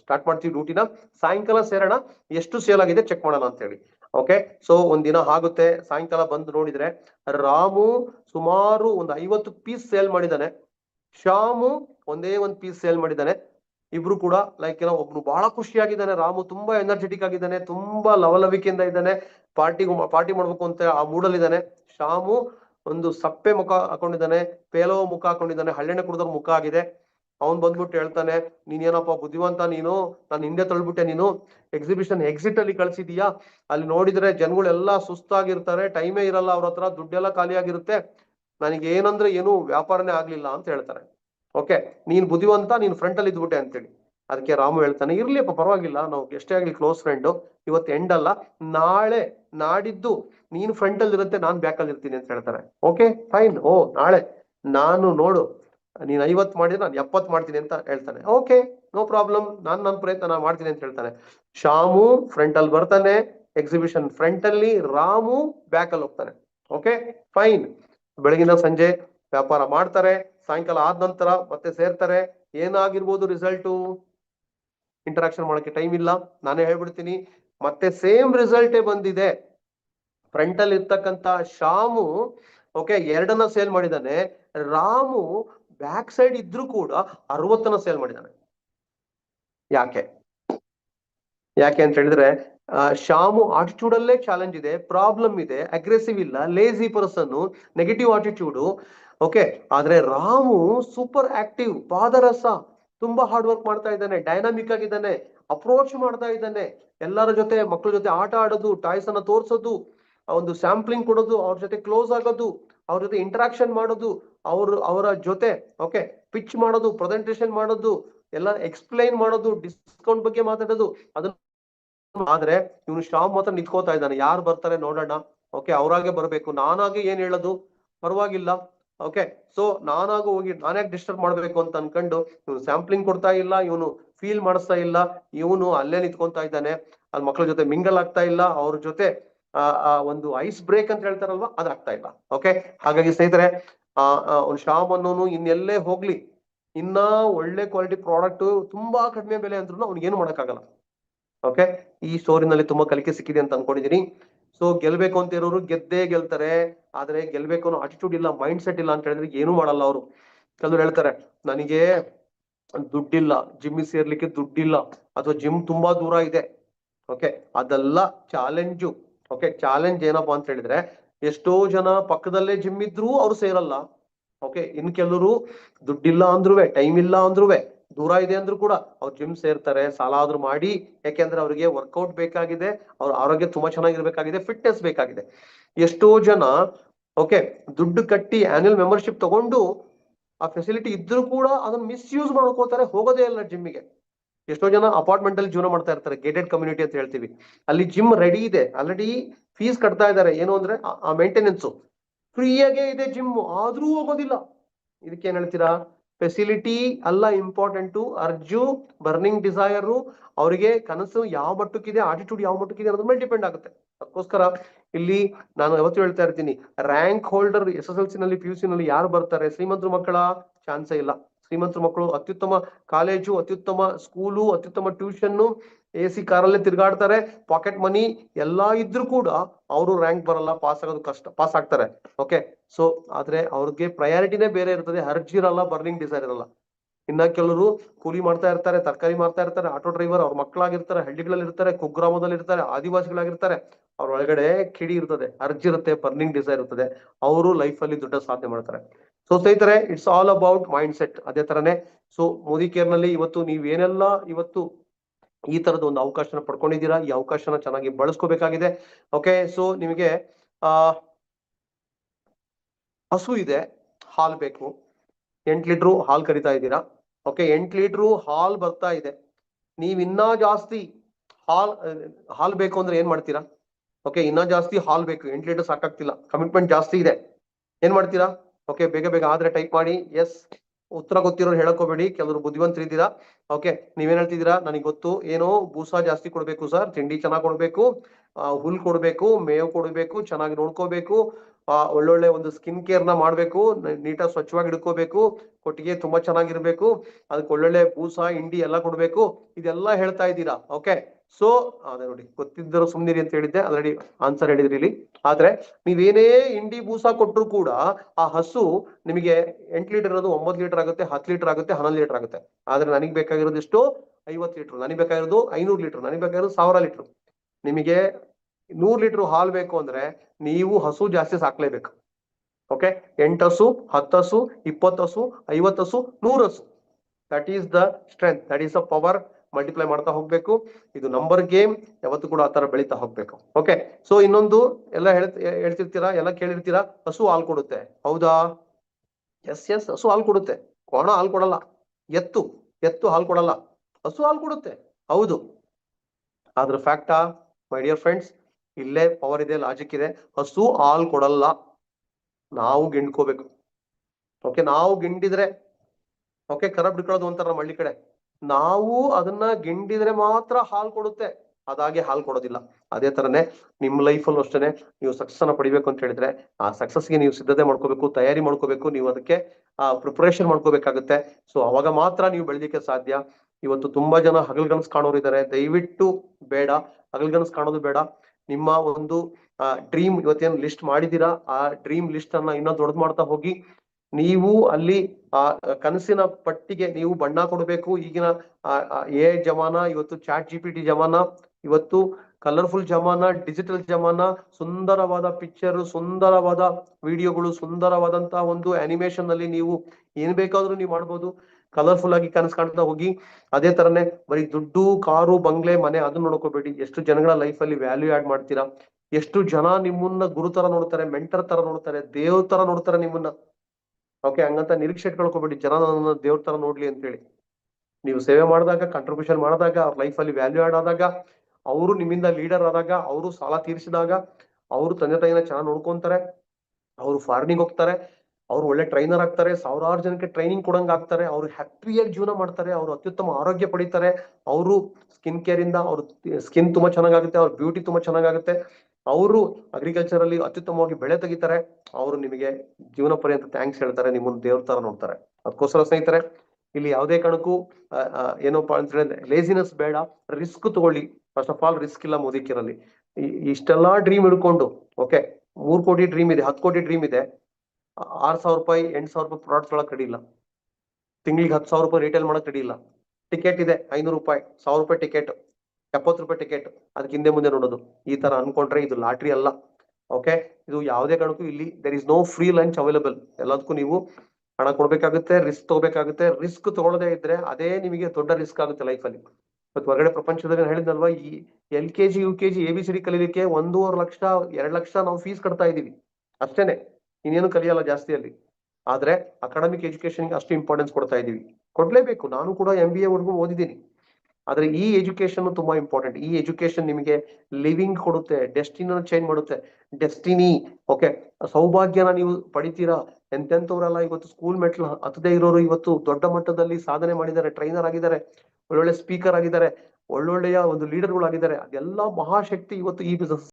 ಸ್ಟಾರ್ಟ್ ಮಾಡ್ತೀವಿ ಡ್ಯೂಟಿನ ಸಾಯಂಕಾಲ ಸೇರೋಣ, ಎಷ್ಟು ಸೇಲ್ ಆಗಿದೆ ಚೆಕ್ ಮಾಡೋಣ ಅಂತ ಹೇಳಿ ಓಕೆ ಸೊ ಒಂದಿನ ದಿನ ಆಗುತ್ತೆ, ಸಾಯಂಕಾಲ ಬಂದು ನೋಡಿದ್ರೆ ರಾಮು ಸುಮಾರು ಒಂದು ಐವತ್ತು ಪೀಸ್ ಸೇಲ್ ಮಾಡಿದ್ದಾನೆ. ಶ್ಯಾಮು ಒಂದೇ ಒಂದ್ ಪೀಸ್ ಸೇಲ್ ಮಾಡಿದ್ದಾನೆ. ಇಬ್ರು ಕೂಡ ಲೈಕ್ ಏನೋ ಒಬ್ರು ಬಹಳ ಖುಷಿಯಾಗಿದ್ದಾನೆ. ರಾಮು ತುಂಬಾ ಎನರ್ಜೆಟಿಕ್ ಆಗಿದ್ದಾನೆ, ತುಂಬಾ ಲವಲವಿಕೆಯಿಂದ ಇದ್ದಾನೆ. ಪಾರ್ಟಿ ಪಾರ್ಟಿ ಮಾಡ್ಬೇಕು ಅಂತ ಆ ಮೂಡಲ್ ಇದ್ದಾನೆ ಶ್ಯಾಮು ಒಂದು ಸಪ್ಪೆ ಮುಖ ಹಾಕೊಂಡಿದ್ದಾನೆ, ಪೇಲೋ ಮುಖ ಹಾಕೊಂಡಿದ್ದಾನೆ, ಹಳ್ಳೆಣ್ಣೆ ಕುಡಿದವ್ರ ಮುಖ ಆಗಿದೆ. ಅವ್ನ್ ಬಂದ್ಬಿಟ್ಟು ಹೇಳ್ತಾನೆ, ನೀನೇನಪ್ಪ ಬುದ್ಧಿವಂತ ನೀನು, ನಾನು ಹಿಂದೆ ತಳ್ಬಿಟ್ಟೆ ನೀನು ಎಕ್ಸಿಬಿಷನ್ ಎಕ್ಸಿಟ್ ಅಲ್ಲಿ ಕಳ್ಸಿದೀಯಾ? ಅಲ್ಲಿ ನೋಡಿದ್ರೆ ಜನಗಳೆಲ್ಲ ಸುಸ್ತಾಗಿರ್ತಾರೆ, ಟೈಮೇ ಇರಲ್ಲ ಅವ್ರ ಹತ್ರ, ದುಡ್ಡೆಲ್ಲ ಖಾಲಿಯಾಗಿರುತ್ತೆ ನನಗೆ ಏನಂದ್ರೆ ಏನು ವ್ಯಾಪಾರನೇ ಆಗ್ಲಿಲ್ಲ ಅಂತ ಹೇಳ್ತಾರೆ. ಓಕೆ, ನೀನ್ ಬುದ್ಧಿವಂತ, ನೀನ್ ಫ್ರಂಟ್ ಅಲ್ಲಿ ಇದ್ಬಿಟ್ಟೆ ಅಂತೇಳಿ. ಅದಕ್ಕೆ ರಾಮು ಹೇಳ್ತಾನೆ ಇರ್ಲಿಪ್ಪ ಪರವಾಗಿಲ್ಲ, ನಾವು ಎಷ್ಟೇ ಆಗ್ಲಿ ಕ್ಲೋಸ್ ಫ್ರೆಂಡು ಇವತ್ತು ಎಂಡ್ ಅಲ್ಲ, ನಾಳೆ ನಾಡಿದ್ದು ನೀನು ಫ್ರಂಟ್ ಅಲ್ಲಿ ಇರುತ್ತೆ ನಾನ್ ಬ್ಯಾಕ್ ಅಲ್ಲಿ ಇರ್ತೀನಿ ಅಂತ ಹೇಳ್ತಾರೆ. ಓಕೆ ಫೈನ್ ಓ, ನಾಳೆ. ನಾನು ನೋಡು, ನೀನ್ ಐವತ್ ಮಾಡಿದ್ರೆ ನಾನು ಎಪ್ಪತ್ ಮಾಡ್ತೀನಿ ಅಂತ ಹೇಳ್ತಾನೆ. ಓಕೆ ನೋ ಪ್ರಾಬ್ಲಮ್ ನಾನು ನನ್ನ ಪ್ರಯತ್ನ ನಾನು ಮಾಡ್ತೀನಿ ಅಂತ ಹೇಳ್ತಾನೆ. ಶಾಮು ಫ್ರಂಟ್ ಅಲ್ಲಿ ಬರ್ತಾನೆ. ಎಕ್ಸಿಬಿಷನ್ ಫ್ರಂಟ್ ಅಲ್ಲಿ ರಾಮು ಬ್ಯಾಕ್ ಅಲ್ಲಿ ಹೋಗ್ತಾನೆ. ಓಕೆ ಫೈನ್ ಬೆಳಗಿನ ಸಂಜೆ ವ್ಯಾಪಾರ ಮಾಡ್ತಾರೆ. ಸಾಯಂಕಾಲ ಆದ ನಂತರ ಮತ್ತೆ ಸೇರ್ತಾರೆ. ಏನಾಗಿರ್ಬೋದು ರಿಸಲ್ಟು ಇಂಟರಾಕ್ಷನ್ ಮಾಡಕ್ಕೆ ಟೈಮ್ ಇಲ್ಲ. ನಾನೇ ಹೇಳ್ಬಿಡ್ತೀನಿ. ಮತ್ತೆ ಸೇಮ್ ರಿಸಲ್ಟೇ ಬಂದಿದೆ. ಫ್ರಂಟ್ ಅಲ್ಲಿ ಇರ್ತಕ್ಕಂತ ಶಾಮು ಓಕೆ ಎರಡನ್ನ ಸೇಲ್ ಮಾಡಿದಾನೆ. ರಾಮು ಬ್ಯಾಕ್ ಸೈಡ್ ಇದ್ರೂ ಕೂಡ ಅರವತ್ತನ ಸೇಲ್ ಮಾಡಿದಾನೆ. ಯಾಕೆ? ಯಾಕೆ ಅಂತ ಹೇಳಿದ್ರೆ ಶಾಮು ಆಟಿಟ್ಯೂಡ್ ಅಲ್ಲೇ ಚಾಲೆಂಜ್ ಇದೆ ಪ್ರಾಬ್ಲಮ್ ಇದೆ ಅಗ್ರೆಸಿವ್ ಇಲ್ಲ lazy person negative attitude okay ಆದ್ರೆ ರಾಮು ಸೂಪರ್ ಆಕ್ಟಿವ್ ಪಾದರಸ, ತುಂಬಾ ಹಾರ್ಡ್ ವರ್ಕ್ ಮಾಡ್ತಾ ಇದ್ದಾನೆ ಡೈನಾಮಿಕ್ ಆಗಿದ್ದಾನೆ. ಅಪ್ರೋಚ್ ಮಾಡ್ತಾ ಇದ್ದಾನೆ. ಎಲ್ಲರ ಜೊತೆ ಮಕ್ಕಳ ಜೊತೆ ಆಟ ಆಡೋದು, ಟಾಯ್ಸ್ ಅನ್ನ ತೋರ್ಸೋದು ಒಂದು ಸ್ಯಾಂಪ್ಲಿಂಗ್ ಕೊಡೋದು, ಅವ್ರ ಜೊತೆ ಕ್ಲೋಸ್ ಆಗೋದು, ಅವ್ರ ಜೊತೆ ಇಂಟ್ರಾಕ್ಷನ್ ಮಾಡೋದು, ಅವ್ರ, ಅವರ ಜೊತೆ, ಓಕೆ, ಪಿಚ್ ಮಾಡೋದು ಪ್ರೆಸೆಂಟೇಶನ್ ಮಾಡೋದು, ಎಲ್ಲ ಎಕ್ಸ್ಪ್ಲೈನ್ ಮಾಡೋದು, ಡಿಸ್ಕೌಂಟ್ ಬಗ್ಗೆ ಮಾತಾಡೋದು, ಅದನ್ನ ಆದ್ರೆ ಇವನು ಶಾಮ್ ಮಾತ್ರ ನಿಂತ್ಕೋತಾ ಇದ್ದಾನೆ. ಯಾರು ಬರ್ತಾರೆ ನೋಡೋಣ. ಓಕೆ, ಅವ್ರಾಗೆ ಬರಬೇಕು. ನಾನಾಗೆ ಏನ್ ಹೇಳೋದು? ಪರವಾಗಿಲ್ಲ. ಓಕೆ, ಸೊ ನಾನಾಗ ಹೋಗಿ ನಾನ್ಯಾಕೆ ಡಿಸ್ಟರ್ಬ್ ಮಾಡ್ಬೇಕು ಅಂತ ಅನ್ಕೊಂಡು ಇವನು ಸ್ಯಾಂಪ್ಲಿಂಗ್ ಕೊಡ್ತಾ ಇಲ್ಲ. ಇವನು ಫೀಲ್ ಮಾಡಿಸ್ತಾ ಇಲ್ಲ. ಇವನು ಅಲ್ಲೇ ನಿಂತ್ಕೊಂತಾ ಇದ್ದಾನೆ. ಅಲ್ಲಿ ಮಕ್ಳ ಜೊತೆ ಮಿಂಗಲ್ ಆಗ್ತಾ ಇಲ್ಲ. ಅವ್ರ ಜೊತೆ ಆ ಆ ಒಂದು ಐಸ್ ಬ್ರೇಕ್ ಅಂತ ಹೇಳ್ತಾರಲ್ವಾ ಅದಾಗ್ತಾ ಇಲ್ಲ. ಓಕೆ ಹಾಗಾಗಿ ಸ್ನೇಹಿತರೆ ಆ ಆ, ಒಂದು ಶಾಮ್ ಅನ್ನೋನು ಇನ್ನೆಲ್ಲೇ ಹೋಗ್ಲಿ. ಇನ್ನ ಒಳ್ಳೆ ಕ್ವಾಲಿಟಿ ಪ್ರಾಡಕ್ಟ್ ತುಂಬಾ ಕಡಿಮೆ ಬೆಲೆ ಅಂದ್ರೂ ಅವ್ನಿಗೆ ಏನು ಮಾಡಕ್ಕಾಗಲ್ಲ. ಓಕೆ ಈ ಸ್ಟೋರಿನಲ್ಲಿ ತುಂಬಾ ಕಲಿಕೆ ಸಿಕ್ಕಿದೆ ಅಂತ ಅನ್ಕೊಂಡಿದೀನಿ. ಸೊ ಗೆಲ್ಬೇಕು ಅಂತ ಇರೋರು ಗೆದ್ದೇ ಗೆಲ್ತಾರೆ. ಆದ್ರೆ ಗೆಲ್ಬೇಕು ಅನ್ನೋ ಆಟಿಟ್ಯೂಡ್ ಇಲ್ಲ ಮೈಂಡ್ ಸೆಟ್ ಇಲ್ಲ ಅಂತ ಹೇಳಿದ್ರೆ ಏನು ಮಾಡಲ್ಲ ಅವರು. ಕೆಲವ್ರು ಹೇಳ್ತಾರೆ ನನಗೆ ದುಡ್ಡಿಲ್ಲ ಜಿಮ್ ಸೇರ್ಲಿಕ್ಕೆ ದುಡ್ಡಿಲ್ಲ ಅಥವಾ ಜಿಮ್ ತುಂಬಾ ದೂರ ಇದೆ ಓಕೆ ಅದೆಲ್ಲ ಚಾಲೆಂಜು ಓಕೆ ಚಾಲೆಂಜ್ ಏನಪ್ಪಾ ಅಂತ ಹೇಳಿದ್ರೆ, ಎಷ್ಟೋ ಜನ ಪಕ್ಕದಲ್ಲೇ ಜಿಮ್ ಇದ್ರೂ ಅವ್ರು ಸೇರಲ್ಲ ಓಕೆ ಇನ್ ಕೆಲವರು ದುಡ್ಡಿಲ್ಲ ಅಂದ್ರುವೆ ಟೈಮ್ ಇಲ್ಲ ಅಂದ್ರುವೆ, ದೂರ ಇದೆ ಅಂದ್ರೂ ಕೂಡ ಅವ್ರು ಜಿಮ್ ಸೇರ್ತಾರೆ, ಸಾಲ ಆದ್ರೂ ಮಾಡಿ ಯಾಕೆಂದ್ರೆ ಅವ್ರಿಗೆ ವರ್ಕೌಟ್ ಬೇಕಾಗಿದೆ, ಅವ್ರ ಆರೋಗ್ಯ ತುಂಬಾ ಚೆನ್ನಾಗಿರ್ಬೇಕಾಗಿದೆ ಫಿಟ್ನೆಸ್ ಬೇಕಾಗಿದೆ. ಎಷ್ಟೋ ಜನ ಓಕೆ ದುಡ್ಡು ಕಟ್ಟಿ ಆನ್ಯುವಲ್ ಮೆಂಬರ್ಶಿಪ್ ತಗೊಂಡು ಆ ಫೆಸಿಲಿಟಿ ಇದ್ರೂ ಕೂಡ ಅದನ್ನ ಮಿಸ್ಯೂಸ್ ಮಾಡ್ಕೋತಾರೆ, ಹೋಗೋದೇ ಇಲ್ಲ ಜಿಮ್ಮಿಗೆ ಎಷ್ಟೋ ಜನ ಅಪಾರ್ಟ್ಮೆಂಟ್ ಅಲ್ಲಿ ಜೀವನ ಮಾಡ್ತಾ ಇರ್ತಾರೆ ಗೇಟೆಡ್ ಕಮ್ಯುನಿಟಿ ಅಂತ ಹೇಳ್ತೀವಿ. ಅಲ್ಲಿ ಜಿಮ್ ರೆಡಿ ಇದೆ. ಆಲ್ರೆಡಿ ಫೀಸ್ ಕಟ್ತಾ ಇದ್ದಾರೆ. ಏನು ಅಂದ್ರೆ, ಆ- ಮೇಂಟೆನೆನ್ಸ್ ಫ್ರೀಯಾಗೆ ಇದೆ ಜಿಮ್ ಆದ್ರೂ ಹೋಗೋದಿಲ್ಲ. ಇದಕ್ಕೆ ಏನ್ ಹೇಳ್ತೀರಾ? ಫೆಸಿಲಿಟಿ ಅಲ್ಲ ಇಂಪಾರ್ಟೆಂಟು ಅರ್ಜು ಬರ್ನಿಂಗ್ ಡಿಸೈರು ಅವರಿಗೆ ಕನಸು ಯಾವ ಮಟ್ಟಕ್ಕಿದೆ ಆಟಿಟ್ಯೂಡ್ ಯಾವ ಮಟ್ಟಕ್ಕಿದೆ ಅನ್ನೋದ್ರ ಮೇಲೆ ಡಿಪೆಂಡ್ ಆಗುತ್ತೆ. ಅದಕ್ಕೋಸ್ಕರ ಇಲ್ಲಿ ನಾನು ಯಾವತ್ತು ಹೇಳ್ತಾ ಇರ್ತೀನಿ rank holder S S L C ನಲ್ಲಿ ಪಿ ಯು ಸಿ ನಲ್ಲಿ ಯಾರು ಬರ್ತಾರೆ? ಶ್ರೀಮಂತರ ಮಕ್ಕಳ ಚಾನ್ಸೇ ಇಲ್ಲ. ಶ್ರೀಮಂತರ ಮಕ್ಕಳು ಅತ್ಯುತ್ತಮ ಕಾಲೇಜು ಅತ್ಯುತ್ತಮ ಸ್ಕೂಲು ಅತ್ಯುತ್ತಮ ಟ್ಯೂಷನ್ ಎ ಸಿ ಕಾರಲ್ಲೇ ತಿರ್ಗಾಡ್ತಾರೆ. ಪಾಕೆಟ್ ಮನಿ ಎಲ್ಲಾ ಇದ್ರೂ ಕೂಡ ಅವರು ರ್ಯಾಂಕ್ ಬರಲ್ಲ ಪಾಸ್ ಆಗೋದು ಕಷ್ಟ ಪಾಸ್ ಆಗ್ತಾರೆ. ಓಕೆ ಸೊ ಆದ್ರೆ ಅವ್ರಿಗೆ ಪ್ರಯಾರಿಟಿನೇ ಬೇರೆ ಇರ್ತದೆ. ಅರ್ಜಿ ಇರಲ್ಲ ಬರ್ನಿಂಗ್ ಡಿಸೈರ್ ಇರಲ್ಲ. ಇನ್ನ ಕೆಲವರು ಕೂಲಿ ಮಾಡ್ತಾ ಇರ್ತಾರೆ, ತರಕಾರಿ ಮಾಡ್ತಾ ಇರ್ತಾರೆ, ಆಟೋ ಡ್ರೈವರ್ ಅವ್ರ ಮಕ್ಕಳಾಗಿರ್ತಾರೆ ಹಳ್ಳಿಗಳಲ್ಲಿ ಇರ್ತಾರೆ ಕುಗ್ರಾಮದಲ್ಲಿ ಇರ್ತಾರೆ ಆದಿವಾಸಿಗಳಾಗಿರ್ತಾರೆ, ಅವ್ರ ಒಳಗಡೆ ಕಿಡಿ ಇರ್ತದೆ, ಅರ್ಜಿ ಇರುತ್ತೆ, ಬರ್ನಿಂಗ್ ಡಿಸೈರ್ ಇರ್ತದೆ, ಅವರು ಲೈಫ್ ಅಲ್ಲಿ ದೊಡ್ಡ ಸಾಧನೆ ಮಾಡ್ತಾರೆ. ಸೊ ಸ್ನೇಹಿತರೆ it's all about mind set ಅದೇ ತರನೇ. ಸೊ ಮೋದಿ ಕೇರ್ನಲ್ಲಿ ಇವತ್ತು ನೀವೇನೆಲ್ಲ ಇವತ್ತು ಈ ತರದ ಒಂದು ಅವಕಾಶನ ಪಡ್ಕೊಂಡಿದ್ದೀರಾ, ಈ ಅವಕಾಶನ ಚೆನ್ನಾಗಿ ಬಳಸ್ಕೋಬೇಕಾಗಿದೆ. ಓಕೆ ಸೊ ನಿಮಗೆ, ಆ, ಹಸು ಇದೆ, ಹಾಲು ಬೇಕು. ಎಂಟ್ ಲೀಟ್ರು ಹಾಲ್ ಕರಿತಾ ಇದ್ದೀರಾ? ಓಕೆ ಎಂಟು ಲೀಟ್ರು ಹಾಲ್ ಬರ್ತಾ ಇದೆ. ನೀವು ಇನ್ನ ಜಾಸ್ತಿ ಹಾಲ್ ಹಾಲ್ ಬೇಕು ಅಂದ್ರೆ ಏನ್ ಮಾಡ್ತೀರಾ? ಓಕೆ ಇನ್ನ ಜಾಸ್ತಿ ಹಾಲ್ ಬೇಕು. ಎಂಟು ಲೀಟರ್ ಸಾಕಾಗ್ತಿಲ್ಲ. ಕಮಿಟ್ಮೆಂಟ್ ಜಾಸ್ತಿ ಇದೆ. ಏನ್ ಮಾಡ್ತೀರಾ? ಓಕೆ ಬೇಗ ಬೇಗ ಆದ್ರೆ ಟೈಪ್ ಮಾಡಿ. ಎಸ್ ಉತ್ತರ ಗೊತ್ತಿರೋರು ಹೇಳಕೋಬೇಡಿ ಕೆಲವರು ಬುದ್ಧಿವಂತರಿದ್ದೀರಾ ಓಕೆ ನೀವೇನ್ ಹೇಳ್ತಿದ್ದೀರಾ? ನನಗೆ ಗೊತ್ತು. ಏನೋ ಬೂಸಾ ಜಾಸ್ತಿ ಕೊಡ್ಬೇಕು ಸರ್. ತಿಂಡಿ ಚೆನ್ನಾಗಿ ಕೊಡ್ಬೇಕು. ಹುಲ್ ಕೊಡ್ಬೇಕು, ಮೇವು ಕೊಡ್ಬೇಕು, ಚೆನ್ನಾಗಿ ನೋಡ್ಕೋಬೇಕು. ಆ ಒಳ್ಳೊಳ್ಳೆ ಒಂದು ಸ್ಕಿನ್ ಕೇರ್ನ ಮಾಡ್ಬೇಕು ನೀಟಾಗಿ ಸ್ವಚ್ಛವಾಗಿ ಇಡ್ಕೋಬೇಕು, ಕೊಟ್ಟಿಗೆ ತುಂಬಾ ಚೆನ್ನಾಗಿರ್ಬೇಕು, ಅದಕ್ಕೆ ಒಳ್ಳೊಳ್ಳೆ ಬೂಸ ಇಂಡಿ ಎಲ್ಲ ಕೊಡ್ಬೇಕು, ಇದೆಲ್ಲ ಹೇಳ್ತಾ ಇದ್ದೀರಾ? ಓಕೆ ಸೊ ಅದೇ ನೋಡಿ ಗೊತ್ತಿದ್ದರು ಸುಮ್ನಿರಿ ಅಂತ ಹೇಳಿದ್ದೆ ಆಲ್ರೆಡಿ ಆನ್ಸರ್ ಹೇಳಿದ್ರಿ ಇಲ್ಲಿ. ಆದ್ರೆ, ನೀವೇನೇ ಇಂಡಿ ಬೂಸ ಕೊಟ್ಟರು ಕೂಡ, ಆ ಹಸು ನಿಮಗೆ ಎಂಟು ಲೀಟರ್ ಇರೋದು ಒಂಬತ್ತು ಲೀಟರ್ ಆಗುತ್ತೆ, ಹತ್ತು ಲೀಟರ್ ಆಗುತ್ತೆ, ಹನ್ನೊಂದು ಲೀಟರ್ ಆಗುತ್ತೆ. ಆದ್ರೆ ನನಗೆ ಬೇಕಾಗಿರೋದು ಎಷ್ಟು? ಐವತ್ತು ಲೀಟರ್ ನನಗೆ ಬೇಕಾಗಿರೋದು ಐನೂರು ಲೀಟರ್ ನನಗೆ ಬೇಕಾಗಿರೋದು ಸಾವಿರ ಲೀಟರ್ ನಿಮಗೆ ನೂರ್ ಲೀಟರ್ ಹಾಲು ಬೇಕು ಅಂದ್ರೆ ನೀವು ಹಸು ಜಾಸ್ತಿ ಸಾಕ್ಲೇಬೇಕು. ಓಕೆ ಎಂಟು ಹಸು, ಹತ್ತು ಹಸು, ಇಪ್ಪತ್ತು ಹಸು, ಐವತ್ತು ಹಸು, ನೂರು ಹಸು. That is the strength that is the power multiply ಮಾಡ್ತಾ ಹೋಗ್ಬೇಕು. ಇದು ನಂಬರ್ ಗೇಮ್ ಯಾವತ್ತು ಕೂಡ ಆತರ ಬೆಳೀತಾ ಹೋಗ್ಬೇಕು. ಓಕೆ ಸೊ ಇನ್ನೊಂದು ಎಲ್ಲ ಹೇಳ್, ಹೇಳ್ತಿರ್ತೀರಾ? ಎಲ್ಲ ಕೇಳಿರ್ತೀರಾ? ಹಸು ಹಾಲು ಕೊಡುತ್ತೆ. ಹೌದಾ? ಎಸ್ ಎಸ್ ಹಸು ಹಾಲು ಕೊಡುತ್ತೆ. ಕೋಣ ಹಾಲು ಕೊಡಲ್ಲ. ಎತ್ತು ಎತ್ತು ಹಾಲು ಕೊಡಲ್ಲ. ಹಸು ಹಾಲು ಕೊಡುತ್ತೆ. ಹೌದು. ಆದ್ರೆ ಫ್ಯಾಕ್ಟಾ ಮೈ ಡಿಯರ್ ಫ್ರೆಂಡ್ಸ್ ಇಲ್ಲೇ ಪವರ್ ಇದೆ ಲಾಜಿಕ್ ಇದೆ. ಹಸು ಹಾಲ್ ಕೊಡಲ್ಲ. ನಾವು ಗಿಂಡ್ಕೋಬೇಕು ಓಕೆ ನಾವು ಗಿಂಡಿದ್ರೆ ಓಕೆ ಕರ ಬಿಡ್ಕೊಳ್ಳೋದು ಅಂತಾರ ನಮ್ಮ ಹಳ್ಳಿ ಕಡೆ. ನಾವು ಅದನ್ನ ಗಿಂಡಿದ್ರೆ ಮಾತ್ರ ಹಾಲ್ ಕೊಡುತ್ತೆ. ಅದಾಗೆ ಹಾಲ್ ಕೊಡೋದಿಲ್ಲ. ಅದೇ ತರನೇ ನಿಮ್ ಲೈಫ್ ಅಲ್ಲೂ ಅಷ್ಟೇನೆ, ನೀವು ಸಕ್ಸಸ್ ಅನ್ನ ಪಡಿಬೇಕು ಅಂತ ಹೇಳಿದ್ರೆ, ಆ ಸಕ್ಸಸ್ಗೆ ನೀವು ಸಿದ್ಧತೆ ಮಾಡ್ಕೋಬೇಕು, ತಯಾರಿ ಮಾಡ್ಕೋಬೇಕು, ನೀವು ಅದಕ್ಕೆ, ಆ ಪ್ರಿಪರೇಷನ್ ಮಾಡ್ಕೋಬೇಕಾಗುತ್ತೆ. ಸೊ ಅವಾಗ ಮಾತ್ರ ನೀವು ಬೆಳಿಲಿಕ್ಕೆ ಸಾಧ್ಯ. ಇವತ್ತು ತುಂಬಾ ಜನ ಹಗಲ್ಗನಸು ಕಾಣೋರು ಇದ್ದಾರೆ ದಯವಿಟ್ಟು ಬೇಡ. ಹಗಲ್ ಗನ್ಸ್ ಕಾಣೋದು ಬೇಡ. ನಿಮ್ಮ ಒಂದು ಡ್ರೀಮ್ ಇವತ್ತೇನು ಲಿಸ್ಟ್ ಮಾಡಿದೀರಾ ಆ ಡ್ರೀಮ್ ಲಿಸ್ಟ್ ಅನ್ನ ಇನ್ನೂ ದೊಡ್ಡದು ಮಾಡ್ತಾ ಹೋಗಿ. ನೀವು ಅಲ್ಲಿ, ಆ, ಕನಸಿನ ಪಟ್ಟಿಗೆ ನೀವು ಬಣ್ಣ ಕೊಡಬೇಕು. ಈಗಿನ ಎ ಜಮಾನ ಇವತ್ತು ಚಾಟ್ ಜಿ ಪಿ ಟಿ ಜಮಾನ, ಇವತ್ತು ಕಲರ್ಫುಲ್ ಜಮಾನ ಡಿಜಿಟಲ್ ಜಮಾನ, ಸುಂದರವಾದ ಪಿಕ್ಚರ್ ಸುಂದರವಾದ ವಿಡಿಯೋಗಳು ಸುಂದರವಾದಂತಹ ಒಂದು ಅನಿಮೇಷನ್ ಅಲ್ಲಿ ನೀವು ಏನ್ ಬೇಕಾದ್ರೂ ನೀವು ಮಾಡ್ಬೋದು. ಕಲರ್ಫುಲ್ ಆಗಿ ಕನಸು ಕಾಣ್ತಾ ಹೋಗಿ, ಅದೇ ತರನೇ ಬರೀ ದುಡ್ಡು, ಕಾರು, ಬಂಗ್ಲೆ, ಮನೆ ಅದನ್ನ ನೋಡ್ಕೋಬೇಡಿ. ಎಷ್ಟು ಜನಗಳ ಲೈಫ್ ಅಲ್ಲಿ ವ್ಯಾಲ್ಯೂ ಆಡ್ ಮಾಡ್ತೀರಾ? ಎಷ್ಟು ಜನ ನಿಮ್ಮನ್ನ ಗುರು ತರ ನೋಡ್ತಾರೆ ಮೆಂಟರ್ ತರ ನೋಡ್ತಾರೆ, ದೇವ್ರ ತರ ನೋಡ್ತಾರೆ ನಿಮ್ಮನ್ನ? ಓಕೆ ಹಂಗಂತ ನಿರೀಕ್ಷೆ ಇಟ್ಕೊಳ್ಕೋಬೇಡಿ. ಜನ ದೇವ್ರ ತರ ನೋಡ್ಲಿ ಅಂತ ಹೇಳಿ ನೀವು ಸೇವೆ ಮಾಡಿದಾಗ ಕಾಂಟ್ರಿಬ್ಯೂಷನ್ ಮಾಡಿದಾಗ, ಅವ್ರ ಲೈಫ್ ಅಲ್ಲಿ ವ್ಯಾಲ್ಯೂ ಆಡ್ ಆದಾಗ, ಅವರು ನಿಮ್ಮಿಂದ ಲೀಡರ್ ಆದಾಗ, ಅವರು ಸಾಲ ತೀರಿಸಿದಾಗ, ಅವರು ತಂದೆ ತಾಯಿನ ಚೆನ್ನಾಗಿ ನೋಡ್ಕೊಂತಾರೆ, ಅವರು ಫಾರ್ನಿಂಗ್ ಹೋಗ್ತಾರೆ ಅವ್ರು ಒಳ್ಳೆ ಟ್ರೈನರ್ ಆಗ್ತಾರೆ, ಸಾವಿರಾರು ಜನಕ್ಕೆ ಟ್ರೈನಿಂಗ್ ಕೊಡಂಗ್ ಆಗ್ತಾರೆ, ಅವ್ರು ಹ್ಯಾಪಿಯಾಗಿ ಜೀವನ ಮಾಡ್ತಾರೆ, ಅವ್ರು ಅತ್ಯುತ್ತಮ ಆರೋಗ್ಯ ಪಡಿತಾರೆ, ಅವರು ಸ್ಕಿನ್ ಕೇರ್ ಇಂದ ಅವ್ರ ಸ್ಕಿನ್ ತುಂಬಾ ಚೆನ್ನಾಗಾಗುತ್ತೆ, ಅವ್ರ ಬ್ಯೂಟಿ ತುಂಬಾ ಚೆನ್ನಾಗಾಗುತ್ತೆ. ಅವರು ಅಗ್ರಿಕಲ್ಚರ್ ಅಲ್ಲಿ ಅತ್ಯುತ್ತಮವಾಗಿ ಬೆಳೆ ತೆಗಿತಾರೆ, ಅವರು ನಿಮಗೆ ಜೀವನ ಪರ್ಯಂತ ಥ್ಯಾಂಕ್ಸ್ ಹೇಳ್ತಾರೆ, ನಿಮ್ಮನ್ನ ದೇವ್ರ ತರ ನೋಡ್ತಾರೆ. ಅದಕ್ಕೋಸ್ಕರ ಸ್ನೇಹಿತರೆ, ಇಲ್ಲಿ ಯಾವುದೇ ಕಾರಣಕ್ಕೂ ಏನಪ್ಪಾ ಅಂತ ಹೇಳಿದ್ರೆ ಲೇಸಿನೆಸ್ ಬೇಡ ರಿಸ್ಕ್ ತಗೊಳ್ಳಿ. ಫಸ್ಟ್ ಆಫ್ ಆಲ್ ರಿಸ್ಕ್ ಇಲ್ಲ ಮುದುಕಿರಲ್ಲಿ ಇಷ್ಟೆಲ್ಲಾ ಡ್ರೀಮ್ ಹಿಡ್ಕೊಂಡು ಓಕೆ ಮೂರ್ ಕೋಟಿ ಡ್ರೀಮ್ ಇದೆ, ಹತ್ತು ಕೋಟಿ ಡ್ರೀಮ್ ಇದೆ ಆರ್ ಸಾವಿರ ರೂಪಾಯಿ, ಎಂಟ್ ಸಾವಿರ ರೂಪಾಯಿ ಪ್ರಾಡಕ್ಟ್ಸ್ ಒಳಗೆ ಕಡಿಲ್ಲ ತಿಂಗಳಿಗೆ ಹತ್ತು ಸಾವಿರ ರೂಪಾಯಿ ರಿಟೇಲ್ ಮಾಡಕ್ ಕಡಿಲ್ಲ ಟಿಕೆಟ್ ಇದೆ, ಐನೂರು ರೂಪಾಯಿ, ಸಾವಿರ ರೂಪಾಯಿ ಟಿಕೆಟ್ ಎಪ್ಪತ್ತು ರೂಪಾಯಿ ಟಿಕೆಟ್ ಅದಕ್ಕೆ ಹಿಂದೆ ಮುಂದೆ ನೋಡೋದು. ಈ ತರ ಅನ್ಕೊಂಡ್ರೆ ಇದು ಲಾಟ್ರಿ ಅಲ್ಲ. ಓಕೆ ಇದು ಯಾವುದೇ ಕಾರಣಕ್ಕೂ ಇಲ್ಲಿ there is no free lunch available ಎಲ್ಲದಕ್ಕೂ ನೀವು ಹಣ ಕೊಡ್ಬೇಕಾಗುತ್ತೆ ರಿಸ್ಕ್ ತಗೋಬೇಕಾಗುತ್ತೆ. ರಿಸ್ಕ್ ತಗೊಳ್ಳದೇ ಇದ್ರೆ ಅದೇ ನಿಮಗೆ ದೊಡ್ಡ ರಿಸ್ಕ್ ಆಗುತ್ತೆ ಲೈಫ್ ಅಲ್ಲಿ. ಇವತ್ತು ಹೊರಗಡೆ ಪ್ರಪಂಚದಲ್ಲಿ ಹೇಳಿದ್ನಲ್ವಾ, ಈ L K G U K G A B C D ಕಲೀಲಿಕ್ಕೆ ಒಂದೂವರೆ ಲಕ್ಷ, ಎರಡು ಲಕ್ಷ ನಾವು ಫೀಸ್ ಕಟ್ತಾ ಇದೀವಿ. ಅಷ್ಟೇನೆ. ಇನ್ನೇನು ಕಲಿಯಲ್ಲ ಜಾಸ್ತಿ ಅಲ್ಲಿ ಆದ್ರೆ ಅಕಾಡೆಮಿಕ್ ಎಜುಕೇಶನ್ಗೆ ಅಷ್ಟು ಇಂಪಾರ್ಟೆನ್ಸ್ ಕೊಡ್ತಾ ಇದೀವಿ ಕೊಡ್ಲೇಬೇಕು. ನಾನು ಕೂಡ ಎಂ ಬಿ ಎ ವರ್ಗು ಓದಿದ್ದೀನಿ. ಆದ್ರೆ ಈ ಎಜುಕೇಶನ್ ತುಂಬಾ ಇಂಪಾರ್ಟೆಂಟ್ ಈ ಎಜುಕೇಶನ್ ನಿಮಗೆ ಲಿವಿಂಗ್ ಕೊಡುತ್ತೆ ಡೆಸ್ಟಿನ ಚೇಂಜ್ ಮಾಡುತ್ತೆ. ಡೆಸ್ಟಿನಿ ಓಕೆ ಸೌಭಾಗ್ಯನ ನೀವು ಪಡಿತೀರಾ? ಎಂತೆಂತವ್ರೆಲ್ಲ ಇವತ್ತು ಸ್ಕೂಲ್ ಮೆಟ್ಲು ಹತ್ತದೇ ಇರೋರು ಇವತ್ತು ದೊಡ್ಡ ಮಟ್ಟದಲ್ಲಿ ಸಾಧನೆ ಮಾಡಿದ್ದಾರೆ ಟ್ರೈನರ್ ಆಗಿದ್ದಾರೆ, ಒಳ್ಳೊಳ್ಳೆ ಸ್ಪೀಕರ್ ಆಗಿದ್ದಾರೆ, ಒಳ್ಳೊಳ್ಳೆಯ ಒಂದು ಲೀಡರ್ಗಳಾಗಿದ್ದಾರೆ ಅದೆಲ್ಲ ಮಹಾಶಕ್ತಿ ಇವತ್ತು ಈ